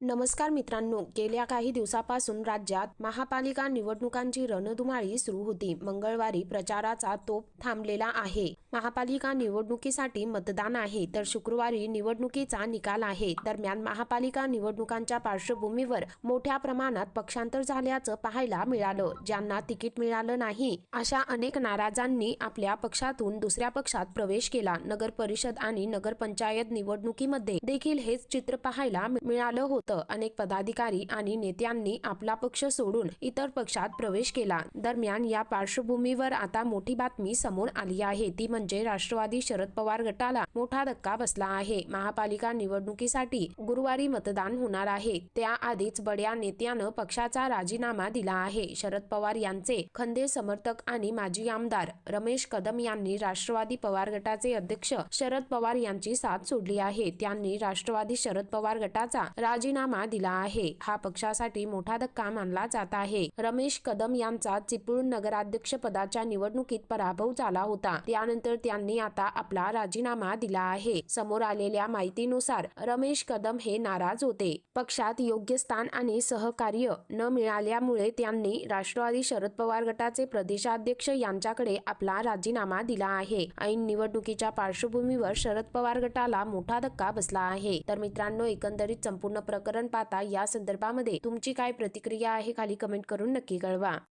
नमस्कार मित्रांनो गेल्या काही दिवसापासून राज्यात महापालिका निवडणुकांची रणधुमाळी सुरू होती. मंगळवारी प्रचाराचा तोप थांबलेला आहे. महापालिका निवडणुकीसाठी मतदान आहे तर शुक्रवारी निवडणुकीचा निकाल आहे. दरम्यान महापालिका निवडणुकांच्या पार्श्वभूमीवर मोठ्या प्रमाणात पक्षांतर झाल्याचं पाहायला मिळालं. ज्यांना तिकीट मिळालं नाही अशा अनेक नाराजांनी आपल्या पक्षातून दुसऱ्या पक्षात प्रवेश केला. नगर परिषद आणि नगरपंचायत निवडणुकीमध्ये देखील हेच चित्र पाहायला मिळालं होतं. अनेक पदाधिकारी आणि नेत्यांनी आपला पक्ष सोडून इतर पक्षात प्रवेश केला. दरम्यान या पार्श्वभूमीवर आता मोठी बातमी समोर आली आहे. ती म्हणजे राष्ट्रवादी शरद पवार गटाला मोठा धक्का बसला आहे. महापालिका निवडणुकीसाठी गुरुवारी मतदान होणार आहे. त्याआधीच बड्या नेत्यानं पक्षाचा राजीनामा दिला आहे. शरद पवार यांचे खंदे समर्थक आणि माजी आमदार रमेश कदम यांनी राष्ट्रवादी पवार गटाचे अध्यक्ष शरद पवार यांची साथ सोडली आहे. त्यांनी राष्ट्रवादी शरद पवार गटाचा राजीनामा दिला आहे. हा पक्षासाठी मोठा धक्का मानला जात आहे. रमेश कदम यांचा चिपळूण नगराध्यक्ष पदाच्या निवडणुकीत पराभव झाला होता. त्यानंतर त्यांनी आता आपला राजीनामा दिला आहे. समोर आलेल्या माहितीनुसार रमेश कदम हे नाराज होते. पक्षात योग्य स्थान आणि सहकार्य न मिळाल्यामुळे त्यांनी राष्ट्रवादी शरद पवार गटाचे प्रदेशाध्यक्ष यांच्याकडे आपला राजीनामा दिला आहे. ऐन निवडणुकीच्या पार्श्वभूमीवर शरद पवार गटाला मोठा धक्का बसला आहे. तर मित्रांनो एकंदरीत संपूर्ण प्रकरण पाहता या संदर्भामध्ये तुमची काय प्रतिक्रिया आहे खाली कमेंट करून नक्की कळवा.